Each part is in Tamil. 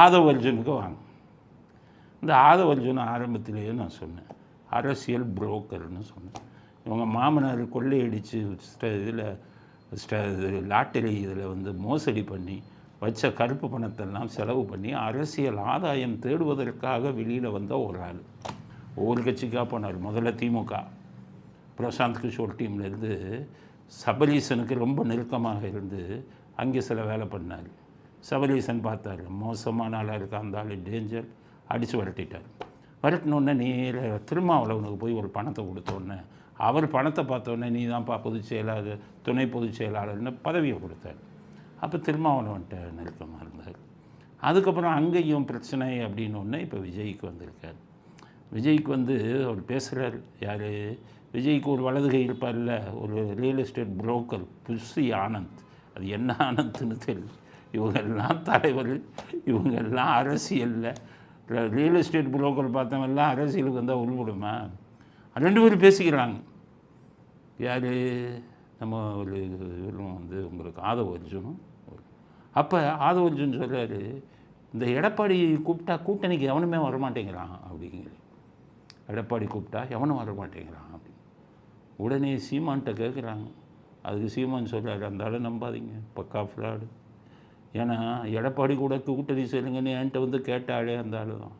ஆதவ அர்ஜுனுக்கு வாங்க. இந்த ஆதவ அர்ஜுன் ஆரம்பத்திலேயே நான் சொன்னேன். அரசியல் புரோக்கர்னு சொன்னேன். இவங்க மாமனார் கொள்ளையடித்து இதில் லாட்டரி இதில் வந்து மோசடி பண்ணி வச்ச கருப்பு பணத்தெல்லாம் செலவு பண்ணி அரசியல் ஆதாயம் தேடுவதற்காக வெளியில் வந்த ஒரு ஆள். ஒவ்வொரு கட்சிக்காக போனார் முதல்ல திமுக. பிரசாந்த் கிஷோர் டீம்லேருந்து சபரீசனுக்கு ரொம்ப நெருக்கமாக இருந்து அங்கே சில வேலை பண்ணார். சபரீசன் பார்த்தாரு. மோசமான ஆளாக இருக்கா அந்த ஆள் டேஞ்சர் அடித்து விரட்டிட்டார். விரட்டினோடனே நேர திருமாவளவனுக்கு போய் ஒரு பணத்தை கொடுத்தோடனே அவர் பணத்தை பார்த்தோன்னே நீ தான்ப்பா பொதுச் செயலாளர் துணை பொதுச் செயலாளர்னு பதவியை கொடுத்தார். அப்போ திருமாவளவன்ட்ட நெருக்கமாக இருந்தார். அதுக்கப்புறம் அங்கேயும் பிரச்சனை அப்படின்னு ஒன்று இப்போ விஜய்க்கு வந்திருக்கார். விஜய்க்கு வந்து அவர் பேசுகிறார் யார்? விஜய்க்கு ஒரு வலதுகை இருப்பார்ல ஒரு real estate broker Bussy Anand. அது என்ன ஆனந்த்னு தெரியல. இவங்கெல்லாம் தலைவர் இவங்கெல்லாம் அரசியலில் ரியல் எஸ்டேட் புரோக்கர் பார்த்தவங்கெல்லாம் அரசியலுக்கு வந்தால் உள்விடுமா ரெண்டு பேரும் பேசிக்கிறாங்க. யார்? நம்ம ஒரு இவரும் வந்து உங்களுக்கு ஆதவ அர்ஜுனும். அப்போ ஆதவ அர்ஜுன் சொல்கிறாரு இந்த எடப்பாடி கூப்பிட்டா கூட்டணிக்கு எவனுமே வரமாட்டேங்கிறான் அப்படிங்கிற எடப்பாடி கூப்பிட்டா எவனும் வரமாட்டேங்கிறான் அப்படின்னு. உடனே சீமான்கிட்ட கேட்குறாங்க அதுக்கு சீமான் சொல்கிறாரு அந்த ஆளை நம்பாதீங்க பக்கா ஃப்ராடு. ஏன்னா எடப்பாடி கூட கூட்டணி சொல்லுங்கன்னு என்கிட்ட வந்து கேட்டாலே அந்த ஆள் தான்.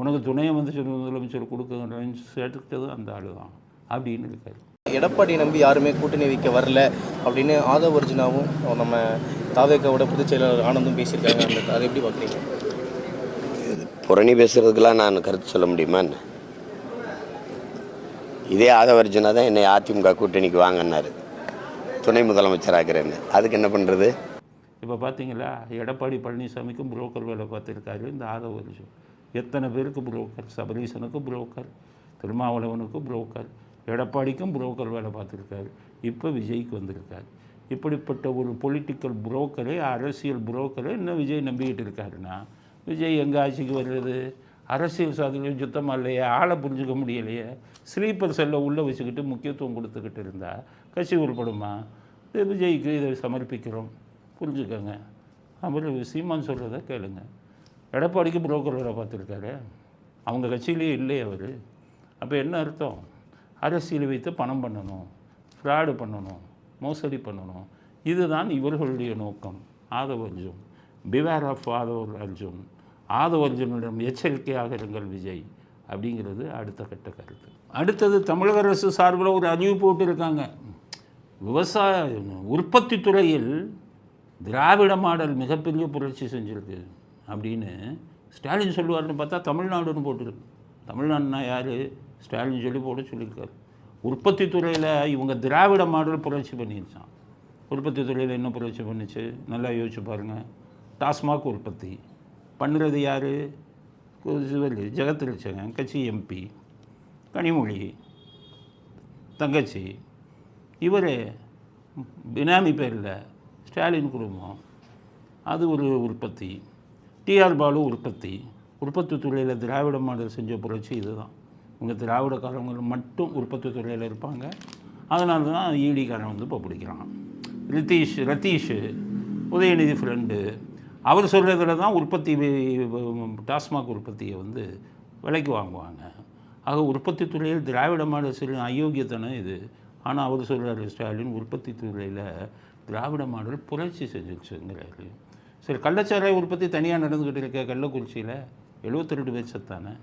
உனக்கு துணையை வந்து சொல்லி முதலமைச்சர் கொடுக்குறேன்னு சேர்த்துக்கிட்டது அந்த ஆள் தான். அப்படின்னு இருக்காரு. எடப்பாடி நம்பி யாருமே கூட்டணி வைக்க வரல அப்படின்னு ஆதவ அர்ஜுனாவும் நம்ம தாவேக்காவோட பொதுச் செயலாளர் ஆனந்தும் பேசியிருக்காங்க. அந்த அதை எப்படி பார்க்குறீங்க புரணி பேசுறதுக்கெல்லாம் நான் கருத்து சொல்ல முடியுமா என்ன? இதே ஆதவர்ஜுனா தான் என்னை அதிமுக கூட்டணிக்கு வாங்கினாரு. துணை முதலமைச்சராகிறேன்னு அதுக்கு என்ன பண்ணுறது இப்போ பார்த்தீங்களா எடப்பாடி பழனிசாமிக்கும் புரோக்கர் வேலை பார்த்துருக்காரு இந்த ஆதவ வருஷம் எத்தனை பேருக்கு புரோக்கர்? சபரீசனுக்கு புரோக்கர் திருமாவளவனுக்கு புரோக்கர் எடப்பாடிக்கும் புரோக்கர் வேலை பார்த்துருக்காரு. இப்போ விஜய்க்கு வந்திருக்காரு. இப்படிப்பட்ட ஒரு பொலிட்டிக்கல் புரோக்கரை அரசியல் புரோக்கரை இன்னும் விஜய் நம்பிக்கிட்டு இருக்காருன்னா விஜய் எங்கள் ஆட்சிக்கு வர்றது? அரசியல் சாதனையும் சுத்தமாக இல்லையே? ஆளை புரிஞ்சுக்க முடியலையே? ஸ்லீப்பர் செல்லை உள்ளே வச்சுக்கிட்டு முக்கியத்துவம் கொடுத்துக்கிட்டு இருந்தால் கட்சி உருப்படுமா? இது விஜய்க்கு இதை சமர்ப்பிக்கிறோம். புரிஞ்சுக்கோங்க. அப்புறம் சீமான் சொல்கிறத கேளுங்க. எடப்பாடிக்கு புரோக்கர் வேலை பார்த்துருக்காரு. அவங்க கட்சியிலேயே இல்லையே அவர். அப்போ என்ன அர்த்தம்? அரசியல் வைத்து பணம் பண்ணணும் ஃப்ராடு பண்ணணும் மோசடி பண்ணணும். இதுதான் இவர்களுடைய நோக்கம். Aadhav Arjun. Beware of Aadhav Arjun. Aadhav அர்ஜுனிடம் எச்சரிக்கையாக இருங்கள் விஜய் அப்படிங்கிறது அடுத்த கட்ட கருத்து. அடுத்தது தமிழக அரசு சார்பில் ஒரு அறிவிப்பு போட்டிருக்காங்க. விவசாய உற்பத்தி துறையில் திராவிட மாடல் மிகப்பெரிய புரட்சி செஞ்சுருக்கு. அப்படின்னு ஸ்டாலின் சொல்லுவார்னு பார்த்தா தமிழ்நாடுன்னு போட்டிருக்கு. தமிழ்நாடுனா யார்? ஸ்டாலின் சொல்லி போட சொல்லியிருக்காரு. உற்பத்தி துறையில் இவங்க திராவிட மாடல் புரட்சி பண்ணிருச்சான் உற்பத்தி துறையில் என்ன புரட்சி பண்ணிச்சு? நல்லா யோசிச்சு பாருங்கள் டாஸ்மாக் உற்பத்தி. பண்ணுறது யார்? சிவல் ஜெகத்ரட்சகன் கட்சி எம்பி கனிமொழி தங்கச்சி. இவர் பினாமி பேரில் ஸ்டாலின் குடும்பம் அது ஒரு உற்பத்தி. டிஆர் பாலு உற்பத்தி. உற்பத்தி துறையில் திராவிட மாடல் செஞ்ச புரட்சி இதுதான். உங்கள் திராவிடக்காரவங்க மட்டும் உற்பத்தி துறையில் இருப்பாங்க. அதனால தான் ஈடிக்காரன் வந்து இப்போ பிடிக்கிறான். ரித்தீஷ் ரத்தீஷ் உதயநிதி ஃப்ரெண்டு அவர் சொல்கிறதுல தான் உற்பத்தி டாஸ்மாக் உற்பத்தியை வந்து விலைக்கு வாங்குவாங்க. ஆக உற்பத்தி துறையில் திராவிட மாடல் சரி அயோக்கியத்தனம் இது. ஆனால் அவர் சொல்கிறார் ஸ்டாலின் உற்பத்தி துறையில் திராவிட மாடல் புரட்சி செஞ்சிருச்சுங்கிறாரு சரி கள்ளச்சாராய உற்பத்தி தனியாக நடந்துக்கிட்டு இருக்க கள்ளக்குறிச்சியில் எழுபத்தி ரெண்டு பேர்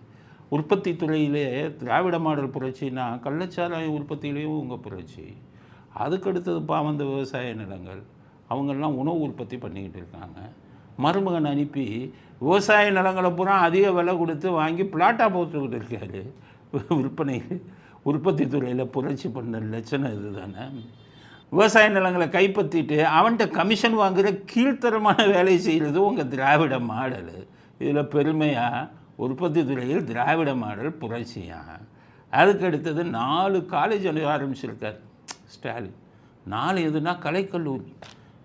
உற்பத்தி துறையிலே திராவிட மாடல் புரட்சினா கள்ளச்சாராய உற்பத்தியிலேயும் உங்கள் புரட்சி. அதுக்கடுத்தது பாவந்த விவசாய நிலங்கள். அவங்கெல்லாம் உணவு உற்பத்தி பண்ணிக்கிட்டு இருக்காங்க. மருமகன் அனுப்பி விவசாய நிலங்களை பூரா அதிக விலை கொடுத்து வாங்கி பிளாட்டாக போட்டுக்கிட்டு இருக்காரு. விற்பனை உற்பத்தி துறையில் புரட்சி பண்ண லட்சணம் இதுதானே? விவசாய நிலங்களை கைப்பற்றிட்டு அவன்கிட்ட கமிஷன் வாங்குகிற கீழ்த்தரமான வேலையை செய்கிறது உங்கள் திராவிட மாடல். இதில் பெருமையாக உற்பத்தி துறையில் திராவிட மாடல் புரட்சியாக அதுக்கு அடுத்தது நாலு காலேஜ் ஆரம்பிச்சிருக்கார். ஸ்டாலின். நாலு எதுனா கலைக்கல்லூரி.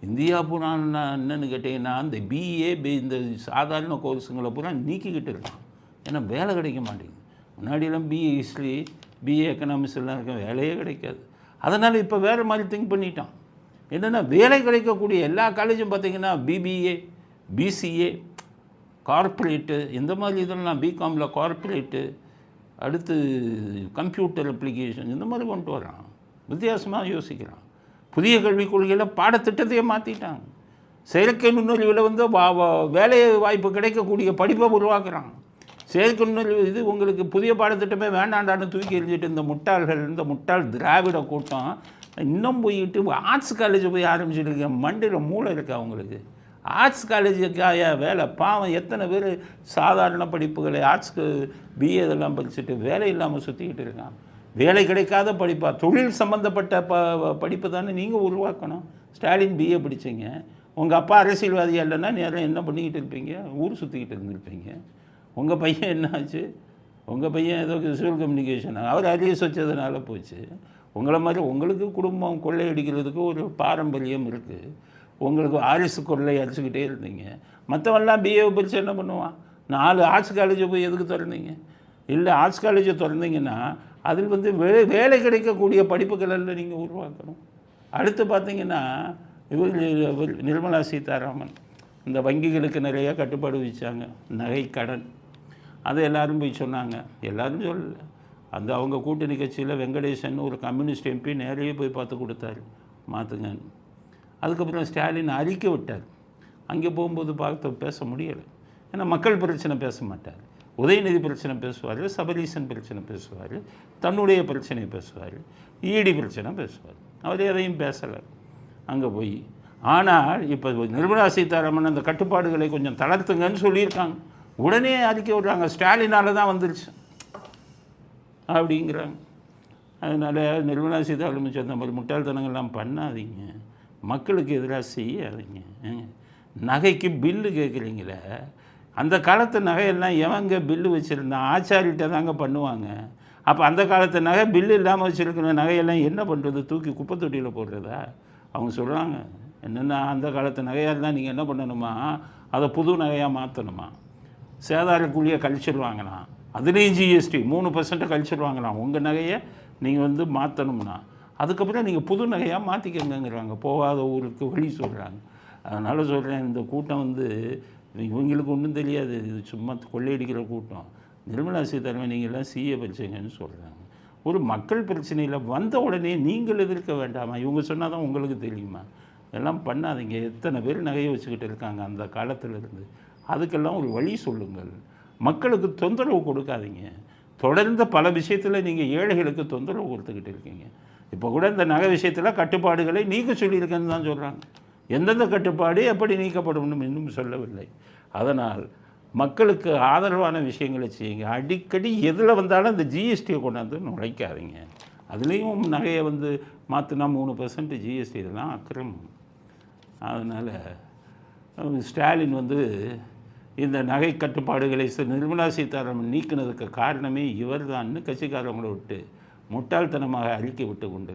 இந்தியா பூரா என்னன்னு கேட்டிங்கன்னா இந்த பிஏ இந்த சாதாரண கோர்ஸுங்களை பூரா நீக்கிக்கிட்டு இருக்கான். ஏன்னா வேலை கிடைக்க மாட்டேங்குது. முன்னாடியெல்லாம் பிஏ ஹிஸ்ட்ரி பிஏ எக்கனாமிக்ஸ் எல்லாம் இருக்க வேலையே கிடைக்காது. அதனால் இப்போ வேறு மாதிரி திங்க் பண்ணிட்டான். என்னென்னா வேலை கிடைக்கக்கூடிய எல்லா காலேஜும் பார்த்தீங்கன்னா பிபிஏ பிசிஏ கார்ப்பரேட்டு இந்த மாதிரி இதெல்லாம் பிகாமில் கார்ப்பரேட்டு அடுத்து கம்ப்யூட்டர் அப்ளிகேஷன் இந்த மாதிரி கொண்டு வரான். வித்தியாசமாக யோசிக்கிறான். புதிய கல்விக் கொள்கையில் பாடத்திட்டத்தையே மாற்றிட்டாங்க செயற்கை நுண்ணறிவில் வந்து வா வா- வேலை வாய்ப்பு கிடைக்கக்கூடிய படிப்பை உருவாக்குறான். செயற்கை இது உங்களுக்கு புதிய பாடத்திட்டமே வேண்டாண்டான்னு தூக்கி எழுதிட்டு இந்த முட்டாள்கள் இந்த முட்டாள் திராவிட கூட்டம் இன்னும் போயிட்டு ஆர்ட்ஸ் காலேஜ் போய் ஆரம்பிச்சிருக்க மண்டியில் மூளை இருக்கா அவங்களுக்கு ஆர்ட்ஸ் காலேஜுக்காய வேலை பாவம் எத்தனை பேர் சாதாரண படிப்புகளை ஆர்ட்ஸ்க்கு பிஏ இதெல்லாம் படிச்சுட்டு வேலை இல்லாமல் சுற்றிக்கிட்டு இருக்கான் வேலை கிடைக்காத படிப்பாக தொழில் சம்மந்தப்பட்ட ப படிப்பு தானே நீங்கள் உருவாக்கணும். ஸ்டாலின் பிஏ படித்தீங்க உங்கள் அப்பா அரசியல்வாதியாக இல்லைன்னா நேரம் என்ன பண்ணிக்கிட்டு இருப்பீங்க? ஊர் சுற்றிக்கிட்டு இருந்திருப்பீங்க. உங்கள் பையன் என்னாச்சு? உங்கள் பையன் ஏதோ சிவில் கம்யூனிகேஷன் அவர் அரியஸ் வச்சதுனால போச்சு. உங்களை மாதிரி உங்களுக்கு குடும்பம் கொள்ளையடிக்கிறதுக்கு ஒரு பாரம்பரியம் இருக்குது உங்களுக்கு ஆரிசு கொள்ளை அடிச்சுக்கிட்டே இருந்தீங்க. மற்றவன்லாம் பிஏ படித்து என்ன பண்ணுவான்? நாலு ஆர்ட்ஸ் காலேஜை போய் எதுக்கு திறந்தீங்க? இல்லை ஆர்ட்ஸ் காலேஜை திறந்தீங்கன்னா அதில் வந்து வே வேலை கிடைக்கக்கூடிய படிப்புகள் எல்லாம் நீங்கள் உருவாக்கணும். அடுத்து பார்த்தீங்கன்னா இவர் நிர்மலா சீதாராமன். இந்த வங்கிகளுக்கு நிறையா கட்டுப்பாடு வச்சாங்க. நகை கடன் அதை எல்லோரும் போய் சொன்னாங்க. எல்லோரும் சொல்லலை. அந்த அவங்க கூட்டணி கட்சியில் வெங்கடேசன் ஒரு கம்யூனிஸ்ட் எம்பி நேரையே போய் பார்த்து கொடுத்தாரு. மாற்றுங்கன்னு அதுக்கப்புறம் ஸ்டாலின் அறிக்கை விட்டார். அங்கே போகும்போது பார்த்து பேச முடியலை. ஏன்னா மக்கள் பிரச்சனை பேச மாட்டார். உதயநிதி பிரச்சனை பேசுவார் சபரீசன் பிரச்சனை பேசுவார் தன்னுடைய பிரச்சனையை பேசுவார் ஈடி பிரச்சனை பேசுவார். அவர் எதையும் பேசலை. அங்கே போய். ஆனால் இப்போ நிர்மலா சீதாராமன் அந்த கட்டுப்பாடுகளை கொஞ்சம் தளர்த்துங்கன்னு சொல்லியிருக்காங்க. உடனே அறிக்கை விடுறாங்க. ஸ்டாலினால் தான் வந்துருச்சு. அப்படிங்கிறாங்க. அதனால் நிர்மலா சீதாராமன் சொன்ன மாதிரி முட்டாள்தனங்கள்லாம் பண்ணாதீங்க. மக்களுக்கு எதிராக செய்யாதீங்க. நகைக்கு பில்லு கேட்குறீங்களே. அந்த காலத்து நகையெல்லாம் எவங்க பில்லு வச்சுருந்தான் ஆச்சாரிகிட்ட தாங்க பண்ணுவாங்க. அப்போ அந்த காலத்து நகை பில்லு இல்லாமல் வச்சுருக்கிற நகையெல்லாம் என்ன பண்ணுறது தூக்கி குப்பை தொட்டியில் போடுறதா? அவங்க சொல்கிறாங்க என்னென்னா அந்த காலத்து நகையாக இருந்தால் நீங்கள் என்ன பண்ணணுமா? அதை புது நகையாக மாற்றணுமா சேதார கூலியை கழிச்சிருவாங்களாம் அதுலேயும் ஜிஎஸ்டி மூணு பர்சன்ட் கழிச்சிடுவாங்கண்ணா உங்கள் நகையை நீங்கள் வந்து மாற்றணும்னா அதுக்கப்புறம் நீங்கள் புது நகையாக மாற்றிக்கங்கிறாங்க போகாத ஊருக்கு வழி சொல்கிறாங்க அதனால் சொல்கிறேன் இந்த கூட்டம் வந்து இவங்களுக்கு ஒன்றும் தெரியாது. இது சும்மா கொள்ளையடிக்கிற கூட்டம். நிர்மலா சீதாராமன் நீங்கள் எல்லாம் சிஏ சொல்கிறாங்க ஒரு மக்கள் பிரச்சனையில் வந்த உடனே நீங்கள் எதிர்க்க வேண்டாமா? இவங்க சொன்னால் தான் உங்களுக்கு தெரியுமா? இதெல்லாம் பண்ணாதீங்க. எத்தனை பேர் நகையை வச்சுக்கிட்டு இருக்காங்க அந்த காலத்தில் இருந்து அதுக்கெல்லாம் ஒரு வழி சொல்லுங்கள். மக்களுக்கு தொந்தரவு கொடுக்காதீங்க. தொடர்ந்து பல விஷயத்தில் நீங்கள் ஏழைகளுக்கு தொந்தரவு கொடுத்துக்கிட்டு இருக்கீங்க. இப்போ கூட இந்த நகை விஷயத்தில் கட்டுப்பாடுகளை நீக்க சொல்லியிருக்கேன்னு தான் சொல்கிறாங்க எந்தெந்த கட்டுப்பாடு எப்படி நீக்கப்படும் இன்னும் சொல்லவில்லை. அதனால் மக்களுக்கு ஆதரவான விஷயங்களை செய்யுங்க. அடிக்கடி எதில் வந்தாலும் அந்த ஜிஎஸ்டியை கொண்டாந்து நுழைக்காதீங்க. அதுலேயும் நகையை வந்து மாற்றினா மூணு பர்சன்ட் ஜிஎஸ்டி இதெல்லாம் அக்கிரமம். அதனால் ஸ்டாலின் வந்து இந்த நகை கட்டுப்பாடுகளை நிர்மலா சீதாராமன் நீக்கினதுக்கு காரணமே இவர்தான்னு கட்சிக்காரவங்களை விட்டு முட்டாள்தனமாக அறிக்கை விட்டு கொண்டு